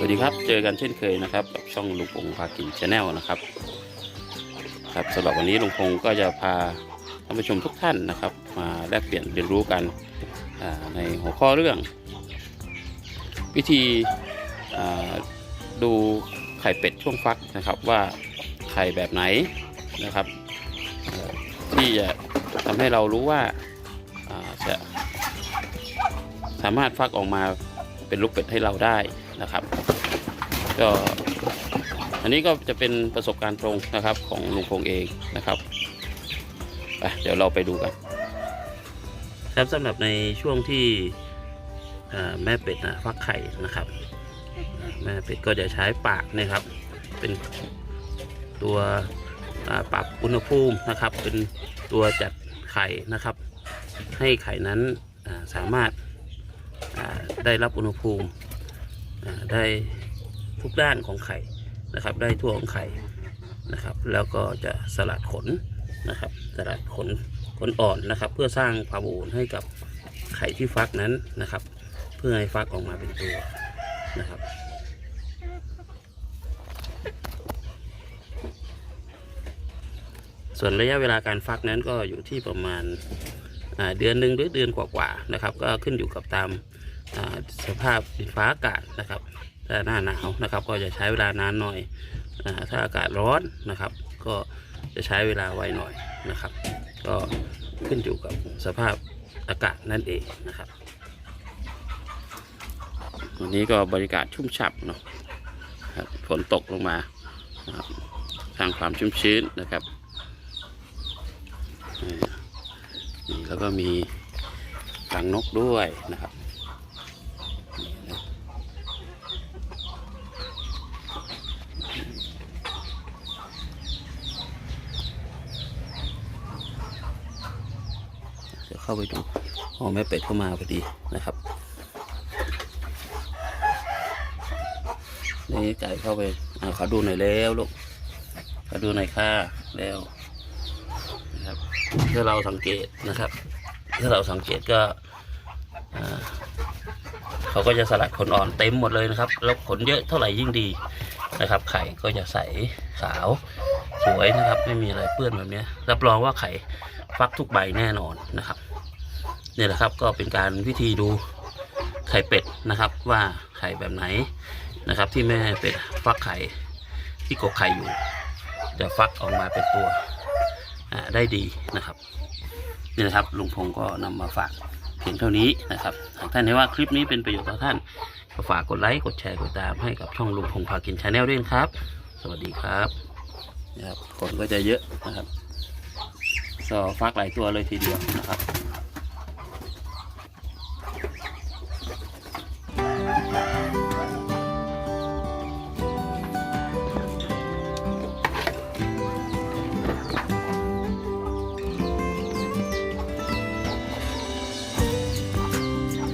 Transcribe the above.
สวัสดีครับ เจอกันเช่นเคยนะครับกับช่องลุงพงพากินชาแนลนะครับ ครับสำหรับวันนี้ลุงพงก็จะพาท่านผู้ชมทุกท่านนะครับ มาแลกเปลี่ยนเรียนรู้กันในหัวข้อเรื่อง วิธีดูไข่เป็ดช่วงฟักนะครับว่าไข่แบบไหนนะครับ ที่จะทำให้เรารู้ว่าจะสามารถฟักออกมาเป็นลูกเป็ดให้เราได้ นะครับ ก็อันนี้ก็จะเป็นประสบการณ์ตรงนะครับของลุงพงเองนะครับไปเดี๋ยวเราไปดูกัน ครับสำหรับในช่วงที่แม่เป็ดนะฟักไข่นะครับ แม่เป็ดก็จะใช้ปากนะครับ เป็นตัวปรับอุณหภูมินะครับ เป็นตัวจัดไข่นะครับ ให้ไข่นั้นสามารถได้รับอุณหภูมิ ได้ทุกด้านของไข่นะครับ ได้ทั่วของไข่นะครับ แล้วก็จะสลัดขนนะครับ สลัดขนขนอ่อนนะครับ เพื่อสร้างความอบอุ่นให้กับไข่ที่ฟักนั้นนะครับ เพื่อให้ฟักออกมาเป็นตัวนะครับส่วนระยะเวลาการฟักนั้นก็อยู่ที่ประมาณเดือนหนึ่งหรือเดือนกว่าๆนะครับ ก็ขึ้นอยู่กับตาม สภาพดินฟ้าอากาศนะครับ ถ้าหน้าหนาวนะครับ ก็จะใช้เวลานานหน่อยอถ้าอากาศร้อนนะครับ ก็จะใช้เวลาไวหน่อยนะครับ ก็ขึ้นอยู่กับสภาพอากาศนั่นเองนะครับวันนี้ก็บรรยากาศชุ่มฉ่ำเนาะครับฝนตกลงมาสร้างความชุ่มชื้นนะครับนี่แล้วก็มีรังนกด้วยนะครับ เข้าไปดูพ่อแม่เป็ดเข้ามาพอดีนะครับนี่ไก่เข้าไปเอาขอดูหน่อยแล้วลูกขอดูหน่อยค่ะแล้วนะครับถ้าเราสังเกตนะครับ ถ้าเราสังเกตก็เขาก็จะสลัดขนอ่อนเต็มหมดเลยนะครับ แล้วขนเยอะเท่าไหร่ยิ่งดีนะครับ ไข่ก็จะใสขาวสวยนะครับ ไม่มีอะไรเปื้อนแบบนี้รับรองว่าไข่ฟักทุกใบแน่นอนนะครับ นี่แหละครับก็เป็นการวิธีดูไข่เป็ดนะครับ ว่าไข่แบบไหนนะครับ ที่แม่เป็ดฟักไข่ที่กกไข่อยู่ จะฟักออกมาเป็นตัวได้ดีนะครับนี่นะครับลุงพงศ์ก็นำมาฝากเพียงเท่านี้นะครับหากท่านเห็นว่าคลิปนี้เป็นประโยชน์ต่อท่านก็ฝากกดไลค์กดแชร์กดตามให้กับช่องลุงพงศ์พากินชาแนลด้วยนะครับ สวัสดีครับนะครับคนก็จะเยอะนะครับก็ฟักหลายตัวเลยทีเดียวนะครับ